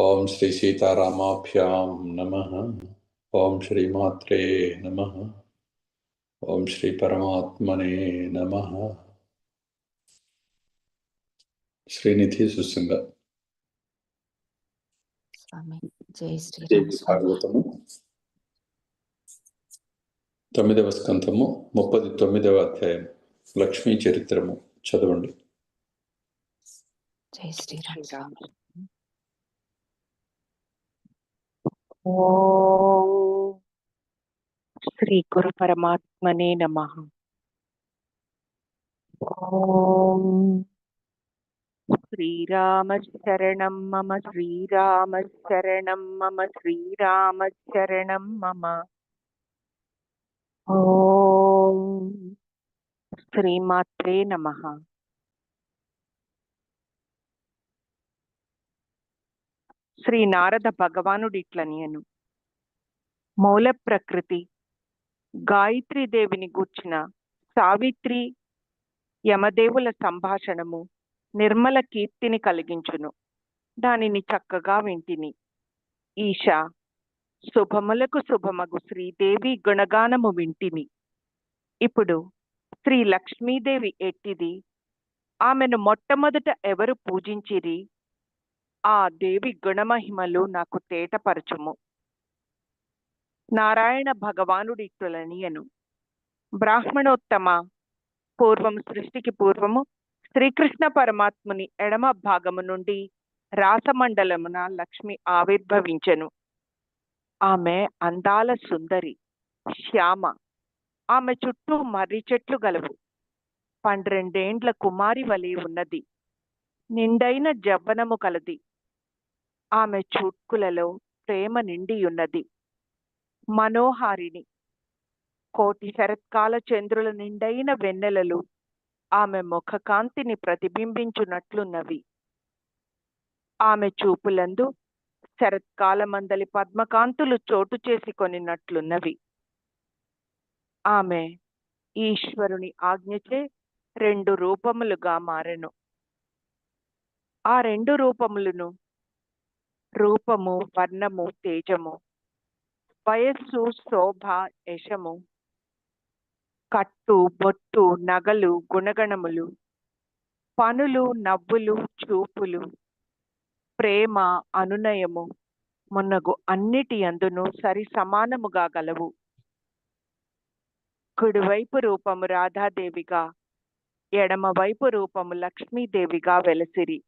ఓం శ్రీ సీతారామాభ్యాం నమ ఓం శ్రీమాత్రే నమ ఓం శ్రీ పరమాత్మనే నమ శ్రీనిధి సుసింగ భాగవతము తొమ్మిదవ స్కంధము ముప్పది తొమ్మిదవ అధ్యాయం. లక్ష్మీ చరిత్రము. చదవండి. జై శ్రీరామ్ స్వామి ఓం శ్రీ గురు పరమాత్మనే నమ ఓం శ్రీరామ శరణం మమ శ్రీరామ శరణం మమ శ్రీరామ శరణం మమ ఓం శ్రీమాత్రే నమః శ్రీ నారద భగవానుడు నేను మూల ప్రకృతి గాయత్రీ దేవిని గూర్చిన సావిత్రి యమదేవుల సంభాషణము నిర్మల కీర్తిని కలిగించును. దానిని చక్కగా వింటిని. ఈశా శుభములకు శుభమగు శ్రీదేవి గుణగానము వింటిని. ఇప్పుడు శ్రీ లక్ష్మీదేవి ఎట్టిది? ఆమెను మొట్టమొదట ఎవరు పూజించిరి? ఆ దేవి గుణమహిమలు నాకు తేటపరచుము. నారాయణ భగవానుడిట్టులనియను బ్రాహ్మణోత్తమ పూర్వం సృష్టికి పూర్వము శ్రీకృష్ణ పరమాత్ముని ఎడమ భాగము నుండి రాసమండలమున లక్ష్మి ఆవిర్భవించెను. ఆమె అందాల సుందరి శ్యామ. ఆమె చుట్టూ మర్రి చెట్లు గలవు. పన్నెండేండ్ల కుమారి వలె ఉన్నది. నిండైన జవ్వనము కలది. ఆమె చూట్కులలో ప్రేమ నిండియున్నది. మనోహారిణి. కోటి శరత్కాల చంద్రుల నిండైన వెన్నెలలు ఆమె ముఖకాంతిని ప్రతిబింబించున్నట్లున్నవి ఆమె చూపులందు శరత్కాలమందలి పద్మకాంతులు చోటు చేసుకొనినట్లున్నవి ఆమె ఈశ్వరుని ఆజ్ఞచే రెండు రూపములుగా మారెను. ఆ రెండు రూపములను రూపము వర్ణము తేజము. వయస్సు శోభ యశము. కట్టు బొట్టు నగలు గుణగణములు. పనులు నవ్వులు చూపులు. ప్రేమ అనునయము. మున్నగు అన్నిటి అందును సరి సమానముగా గలవు. కుడివైపు రూపము రాధాదేవిగా ఎడమవైపు రూపము లక్ష్మీదేవిగా వెలసిరి.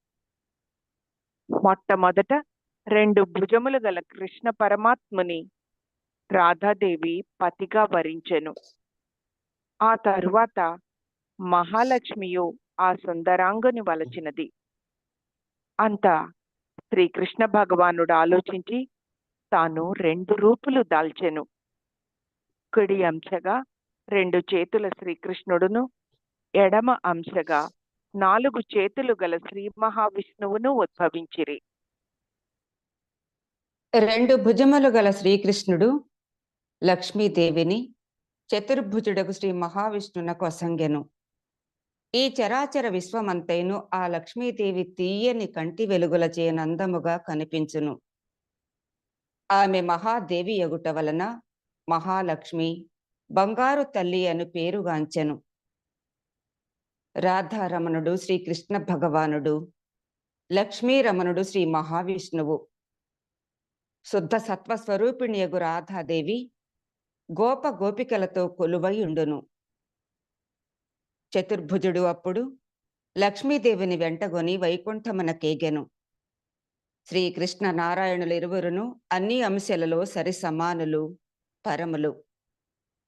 మొట్టమొదట రెండు భుజములు గల కృష్ణ పరమాత్ముని రాధాదేవి పతిగా వరించెను. ఆ తరువాత మహాలక్ష్మియు ఆ సుందరాంగుని వలచినది. అంతా శ్రీకృష్ణ భగవానుడు ఆలోచించి తాను రెండు రూపులు దాల్చెను. కుడి అంశగా రెండు చేతుల శ్రీకృష్ణుడును ఎడమ అంశగా నాలుగు చేతులు గల శ్రీ మహావిష్ణువును ఉద్భవించిరి. రెండు భుజములు గల శ్రీకృష్ణుడు లక్ష్మీదేవిని చతుర్భుజుడకు శ్రీ మహావిష్ణునకు అసంగెను. ఈ చరాచర విశ్వమంతైను ఆ లక్ష్మీదేవి తీయని కంటి వెలుగుల చేనందముగా కనిపించును. ఆమె మహాదేవి ఎగుట వలన మహాలక్ష్మి బంగారు తల్లి అను పేరుగాంచెను రాధారమణుడు శ్రీకృష్ణ భగవానుడు లక్ష్మీరమణుడు శ్రీ మహావిష్ణువు. శుద్ధ సత్వ స్వరూపిణియగు రాధాదేవి గోప గోపికలతో కొలువై ఉండును. చతుర్భుజుడు అప్పుడు లక్ష్మీదేవిని వెంటగొని వైకుంఠమనకేగెను శ్రీకృష్ణ నారాయణులు ఇరువురును అన్ని అంశాలలో సరి సమానులు పరములు.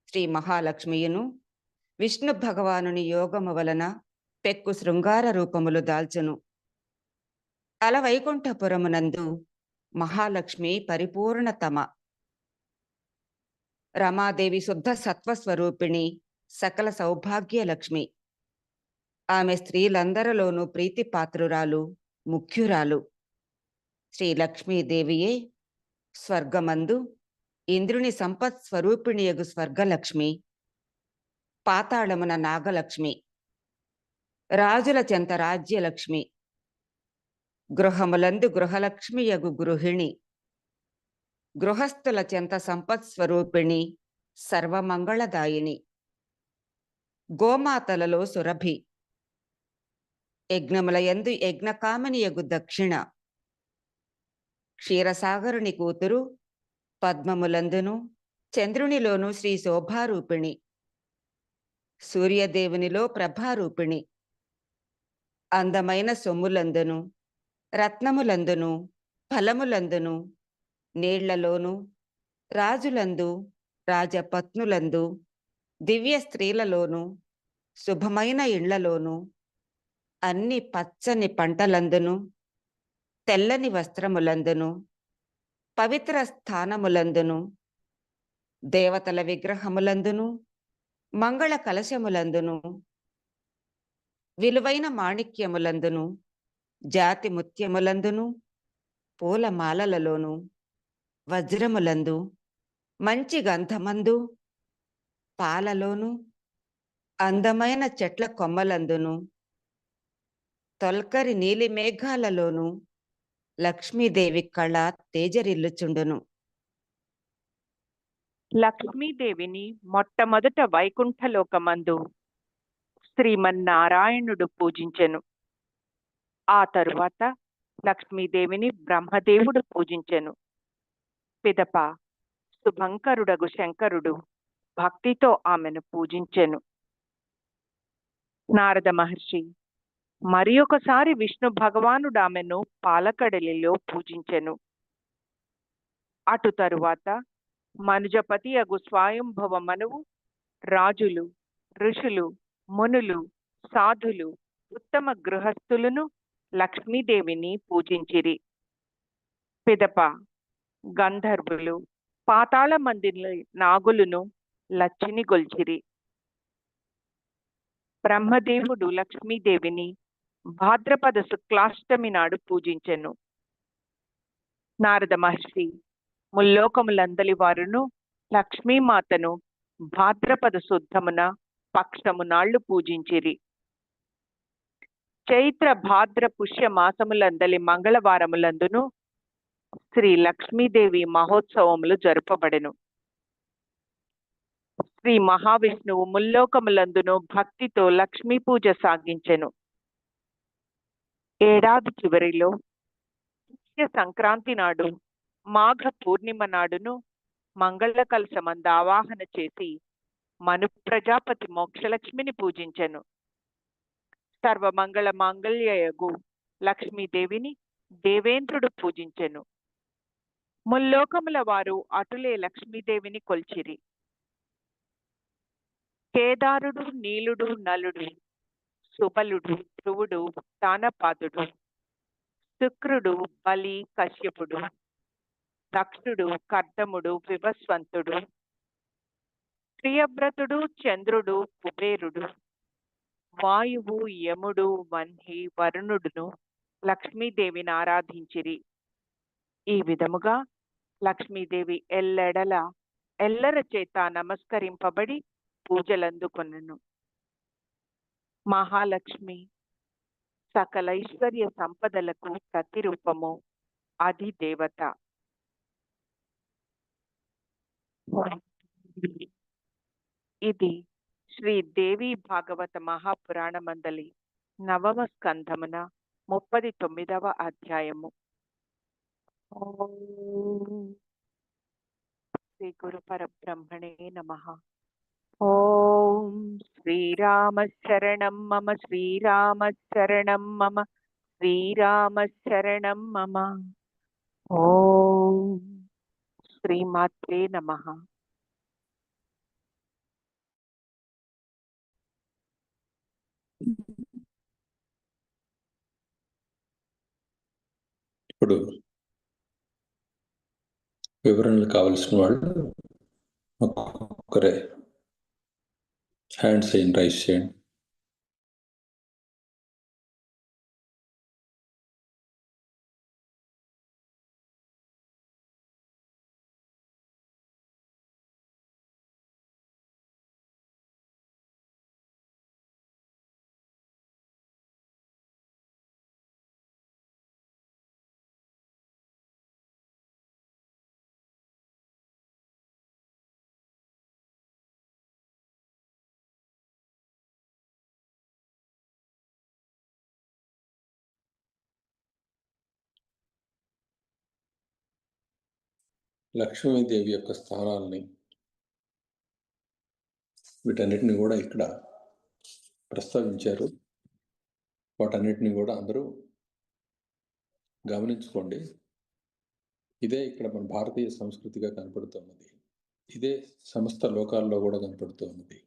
శ్రీ మహాలక్ష్మియును విష్ణు భగవానుని యోగము వలన పెక్కు శృంగార రూపములు దాల్చును. అల వైకుంఠపురమునందు మహాలక్ష్మి పరిపూర్ణతమ. రమాదేవి శుద్ధ సత్వస్వరూపిణి సకల సౌభాగ్య లక్ష్మి. ఆమె స్త్రీలందరిలోనూ ప్రీతిపాత్రురాలు ముఖ్యురాలు. శ్రీ లక్ష్మీదేవియే స్వర్గమందు ఇంద్రుని సంపత్ స్వరూపిణియగు స్వర్గలక్ష్మి. పాతాళమున నాగలక్ష్మి. రాజుల చెంత రాజ్యలక్ష్మి. గృహములందు గృహలక్ష్మియగు గృహిణి. గృహస్థుల చెంత సంపత్స్వరూపిణి సర్వమంగళదాయిని. గోమాతలలో సురభి. యజ్ఞముల యందు యజ్ఞకామినియగు దక్షిణ. క్షీరసాగరుని కూతురు పద్మములందును చంద్రునిలోను శ్రీ శోభారూపిణి. సూర్యదేవునిలో ప్రభారూపిణి. అందమైన సొమ్ములందును రత్నములందును ఫలములందును నీళ్ళలోను రాజులందు రాజపత్నులందు దివ్య స్త్రీలలోను శుభమైన ఇళ్ళలోను అన్ని పచ్చని పంటలందును తెల్లని వస్త్రములందును పవిత్ర స్థానములందును దేవతల విగ్రహములందును మంగళ కలశములందును విలువైన మాణిక్యములందును జాతి ముత్యములందును పూలమాలలలోను వజ్రములందు మంచి గంధమందు పాలలోను అందమైన చెట్ల కొమ్మలందును తొల్కరి నీలి మేఘాలలోను లక్ష్మీదేవి కళ తేజరిల్లుచుండును. లక్ష్మీదేవిని మొట్టమొదట వైకుంఠలోకమందు శ్రీమన్నారాయణుడు పూజించెను. ఆ తరువాత లక్ష్మీదేవిని బ్రహ్మదేవుడు పూజించెను. పిదప శుభంకరుడగు శంకరుడు భక్తితో ఆమెను పూజించెను. నారద మహర్షి మరి ఒకసారి విష్ణు భగవానుడు ఆమెను పాలకడలిలో పూజించెను. అటు తరువాత మనుజపతి అగు స్వయంభవ మనువు రాజులు ఋషులు మునులు సాధులు ఉత్తమ గృహస్థులను లక్ష్మీదేవిని పూజించిరి. పిదప గంధర్వులు పాతాళ మందిని నాగులను లచ్చిని గొల్చిరి. బ్రహ్మదేవుడు లక్ష్మీదేవిని భాద్రపద శుక్లాష్టమి నాడు పూజించెను. నారద మహర్షి ముల్లోకములందలి వారును లక్ష్మీమాతను భాద్రపద శుద్ధమున పక్షము నాళ్ళు పూజించిరి. చైత్ర భాద్ర పుష్య మాసములందలి మంగళవారములందును శ్రీ లక్ష్మీదేవి మహోత్సవములు జరుపబడెను. శ్రీ మహావిష్ణువు ముల్లోకములందును భక్తితో లక్ష్మీ పూజ సాగించెను. ఏడాది చివరిలో పుష్య సంక్రాంతి నాడు మాఘ పూర్ణిమ నాడును మంగళ కలశమంద ఆవాహన చేసి మను ప్రజాపతి మోక్షలక్ష్మిని పూజించెను. సర్వమంగళ మాంగళ్యయగు లక్ష్మీదేవిని దేవేంద్రుడు పూజించెను. ముల్లోకముల వారు అటులే లక్ష్మీదేవిని కొల్చిరి. కేదారుడు నీలుడు నలుడు సుబలుడు ధ్రువుడు తానపాదుడు శుక్రుడు బలి కశ్యపుడు దక్షుడు కర్దముడు వివస్వంతుడు ప్రియవ్రతుడు చంద్రుడు కుబేరుడు వాయువు యముడు వన్హి వరుణుడును లక్ష్మీదేవిని ఆరాధించిరి ఈ విధముగా లక్ష్మీదేవి ఎల్లెడల ఎల్లర చేత నమస్కరింపబడి పూజలందుకొనను. మహాలక్ష్మి సకల ఐశ్వర్య సంపదలకు ప్రతిరూపము అది దేవత ఇది శ్రీ దేవి భాగవత మహాపురాణమందలి నవమ స్కంధమున ముప్పది తొమ్మిదవ అధ్యాయము. శ్రీ గురు పరబ్రహ్మణే నమ. ఓం శ్రీరామ శరణం మమ శ్రీరామ శరణం మమ శ్రీరామ శరణం మమ. ఓం శ్రీమాత్రే నమః. ఇప్పుడు వివరణలు కావలసిన వాళ్ళు ఒక్కొక్కరే. హ్యాండ్స్ చేయండి రైస్ చేయండి లక్ష్మీదేవి యొక్క స్థానాల్ని వీటన్నిటిని కూడా ఇక్కడ ప్రస్తావించారు. వాటన్నిటిని కూడా అందరూ గమనించుకోండి. ఇదే ఇక్కడ మన భారతీయ సంస్కృతిగా కనపడుతున్నది. ఇదే సమస్త లోకాల్లో కూడా కనపడుతున్నది.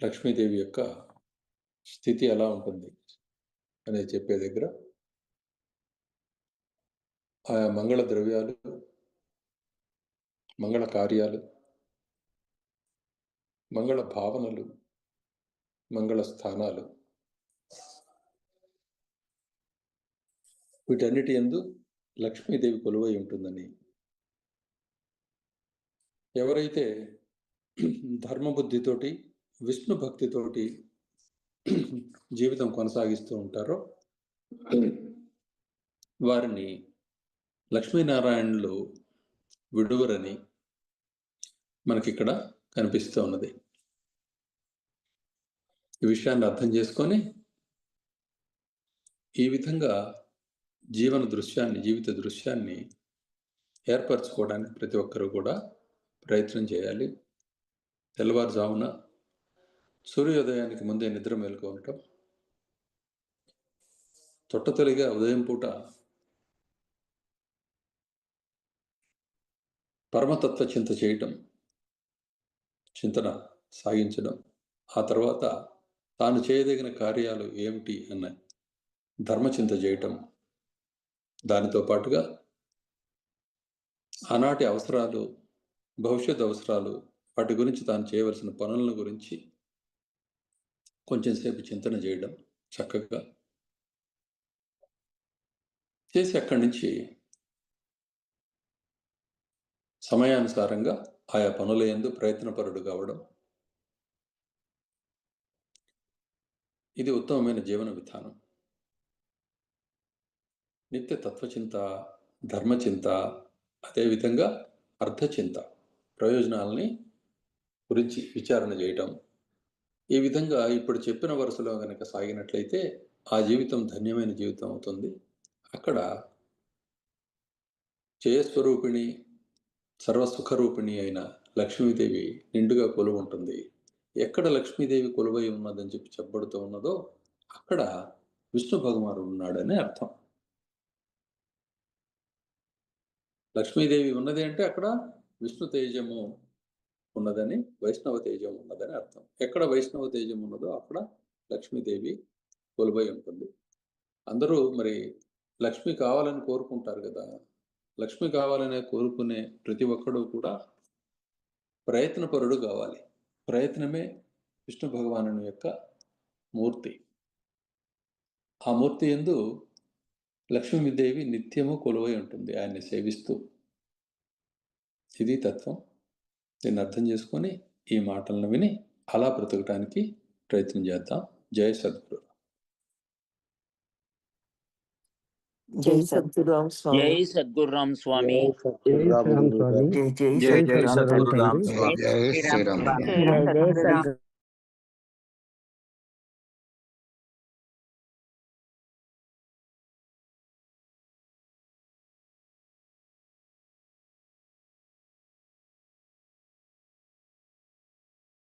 లక్ష్మీదేవి యొక్క స్థితి ఎలా ఉంటుంది అనేది చెప్పే దగ్గర ఆయా మంగళ ద్రవ్యాలు మంగళ కార్యాలు మంగళ భావనలు మంగళ స్థానాలు. వీటన్నిటి ఎందు లక్ష్మీదేవి కొలువై ఉంటుందని. ఎవరైతే ధర్మబుద్ధితోటి విష్ణు భక్తితోటి జీవితం కొనసాగిస్తూ ఉంటారో వారిని లక్ష్మీనారాయణులు విడువరని మనకిక్కడ కనిపిస్తూ ఉన్నది. ఈ విషయాన్ని అర్థం చేసుకొని ఈ విధంగా జీవన దృశ్యాన్ని జీవిత దృశ్యాన్ని ఏర్పరచుకోవడానికి ప్రతి ఒక్కరూ కూడా ప్రయత్నం చేయాలి. తెల్లవారుజామున సూర్యోదయానికి ముందే నిద్ర మేలుకోవటం తొట్టతొలిగా ఉదయం పూట పరమతత్వ చింత చేయటం చింతన సాగించడం ఆ తర్వాత తాను చేయదగిన కార్యాలు ఏమిటి అన్న ధర్మచింత చేయటం దానితో పాటుగా ఆనాటి అవసరాలు భవిష్యత్ అవసరాలు వాటి గురించి తాను చేయవలసిన పనులను గురించి కొంచెం సేపు చింతన చేయడం చక్కగా చేసి అక్కడి నుంచి సమయానుసారంగా ఆయా పనుల ఎందు ప్రయత్నపరుడు కావడం ఇది ఉత్తమమైన జీవన విధానం. నిత్య తత్వచింత ధర్మచింత అదేవిధంగా అర్థచింత ప్రయోజనాలని గురించి విచారణ చేయటం ఈ విధంగా ఇప్పుడు చెప్పిన వరుసలో కనుక సాగినట్లయితే ఆ జీవితం ధన్యమైన జీవితం అవుతుంది. అక్కడ జయస్వరూపిణి సర్వసుఖరూపిణి అయిన లక్ష్మీదేవి నిండుగా కొలువు ఉంటుంది ఎక్కడ లక్ష్మీదేవి కొలువై ఉన్నదని చెప్పి చెప్పబడుతూ ఉన్నదో అక్కడ విష్ణు భగవానుడు ఉన్నాడని అర్థం. లక్ష్మీదేవి ఉన్నది అంటే అక్కడ విష్ణు తేజము ఉన్నదని వైష్ణవ తేజం ఉన్నదని అర్థం. ఎక్కడ వైష్ణవ తేజం ఉన్నదో అక్కడ లక్ష్మీదేవి కొలువై ఉంటుంది. అందరూ మరి లక్ష్మి కావాలని కోరుకుంటారు కదా లక్ష్మి కావాలనే కోరుకునే ప్రతి ఒక్కడు కూడా ప్రయత్నపరుడు కావాలి. ప్రయత్నమే విష్ణు భగవాను యొక్క మూర్తి. ఆ మూర్తి ఎందు లక్ష్మీదేవి నిత్యము కొలువై ఉంటుంది. ఆయన్ని సేవిస్తూ ఇది తత్వం దీన్ని అర్థం చేసుకొని ఈ మాటలను విని అలా బ్రతకటానికి ప్రయత్నం చేద్దాం. జయ సద్గురు. జై సద్గురామ్ స్వామి. జై సద్గురురామ్ స్వామి. జై జై జై జై సద్గురామ్. స్వామి. జై శ్రీరామ్.